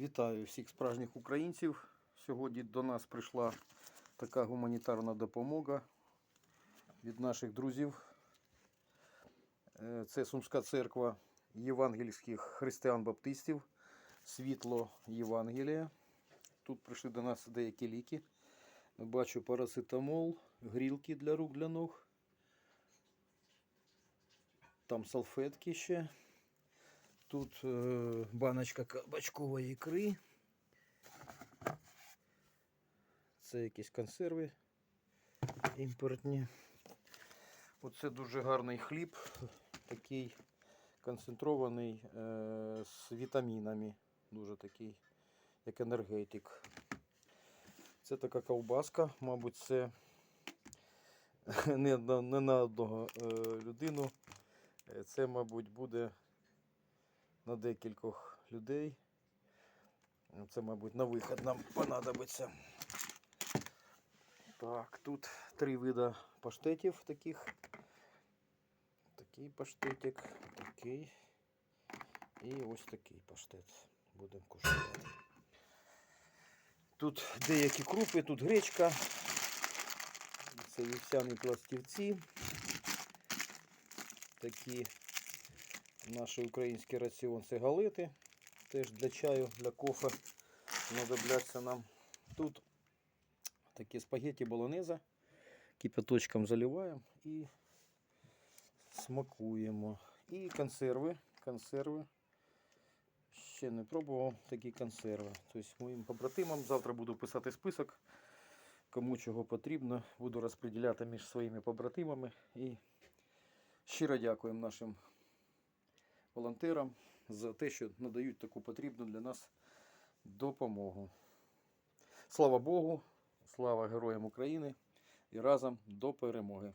Вітаю всіх справжніх українців. Сьогодні до нас прийшла така гуманітарна допомога від наших друзів. Е, Це Сумська церква євангельських християн-баптистів, світло Євангелія. Тут прийшли до нас деякі ліки. Бачу парацетамол, грілки для рук для ног. Там салфетки ще. Тут е, баночка кабачкової ікри. Це якісь консерви імпортні. Оце дуже гарний хліб, такий концентрований е, з вітамінами. Дуже такий, як енергетик. Це така ковбаска, мабуть, це не на, не на одного е, людину. Це, мабуть, буде на декількох людей. Це, мабуть, на вихід нам понадобиться. Так, тут три вида паштетів таких. Такий паштетик, такий і ось такий паштет. Будемо куштувати. Тут деякі крупи, тут гречка. Це вівсяні пластівці. Такі наші український раціон це галети. Теж для чаю, для кофе знадобляться нам. Тут такі спагетті болонеза. Кипяточком заливаємо і смакуємо. І консерви. Консерви. Ще не пробував такі консерви. Тобто моїм побратимам завтра буду писати список. Кому чого потрібно, буду розподіляти між своїми побратимами. І щиро дякуємо нашим волонтерам за те, що надають таку потрібну для нас допомогу. Слава Богу, слава героям України і разом до перемоги!